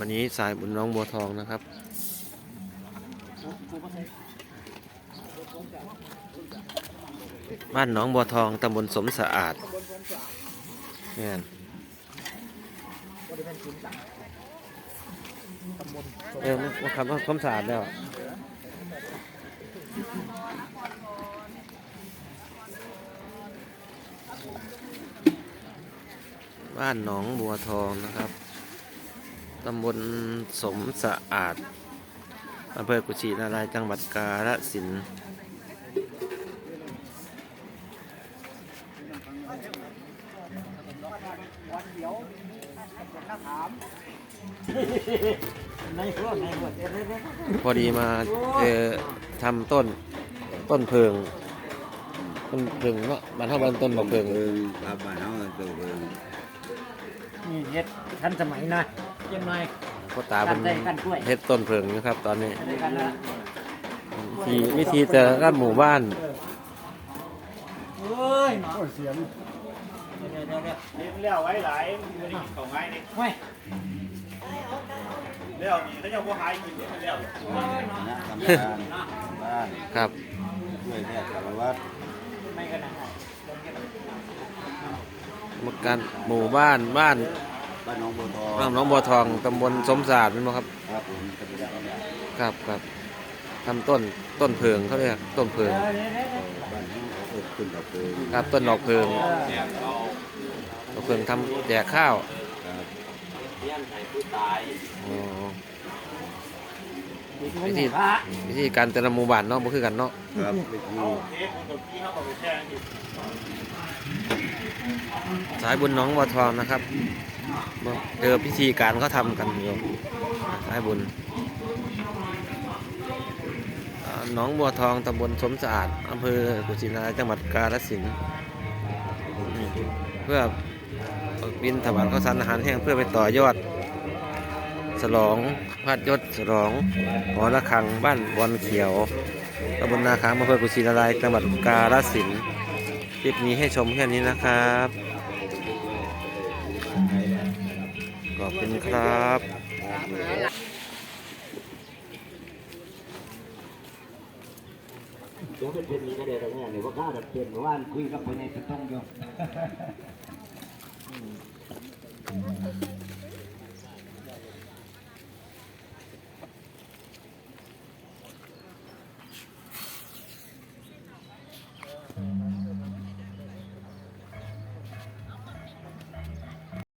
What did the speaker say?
วันนี้สายบุญน้องบัวทองนะครับ บ้านหนองบัวทองตำบลสมสะอาดเนี่ยเออมันมันคำว่าความสะอาดแล้วบ้านหนองบัวทองนะครับ ตำบลสมสะอาดอำเภอกุชินารายจังหวัดกาฬสินธุ์พอดีมาเออทำต้นต้นเพิง ต้นเพิงเนาะบ้านเทาบ้านต้นบักเพิงเบิ่งครับบ้านเฮาตัวเบิ่ง นี่เฮ็ดทันสมัยหน่อยเยังไงพ่อตาเป็นการได้การกล้วยเฮ็ดต้นเพิงนะครับ ตอนนี้อะไรกันละวิธีวิธีแต่ละหมู่บ้านเอ้ยหนอเสียงเดี๋ยวเดี๋ยวเดี๋ยวเลี้ยงเลี้ยวไว้หลายมันได้กินของง่ายนี่เฮ้ยเลี้ยวนี่ถ้าเจ้าพ่อหายกินเนี่ยมันเลี้ยวนะทำการบ้านครับช่วยแพทย์สารวัตร ไม่กันนะ ก รรมการหมู่บ้านบ้านบ้านหน้องบัวทองบ้านหน้องบัวทองตำบลสมสะอาดเป็นบ่ครับ ครับผมปฏิบัติการครับครับทำต้นต้นเพิงเขาเรียกต้นเพิงเดี๋ยวเดี๋ยวเดี๋ยวบ้านเฮาเขาเอิ้นขึ้นดอกเพิงครับต้นดอกเพิงดอกเพิงทำแจกข้าวครับอ๋อวิธีพระวิธีการแต่ละหมู่บ้านเนาะบ่คือกันเนาะครับ สายบุญน้องบัวทองนะครับเจอพิธีการเขาทำกันอยู่สายบุญอ่าหนองบัวทองตำบลสมสะอาดอำเภอกุชินารายจังหวัดกาฬสินธุ์เพื่อบินถวายข้าวสารอาหารแห้งเพื่อไปต่อยอดฉลองพาดยศฉลองหอระฆังบ้านบอนเขียวตำบลนาคามอำเภอกุชินารายจังหวัดกาฬสินธุ์คลิปนี้ให้ชมแค่นี้นะครับ ขอบคุณครับเดี๋ยวเป็นเป็นนี้ก็เดี๋ยวแต่เนี่ยเดี๋ยวว่าข้าวดับเปลี่ยนเมื่อวานคุยกับคนในสตองอยู่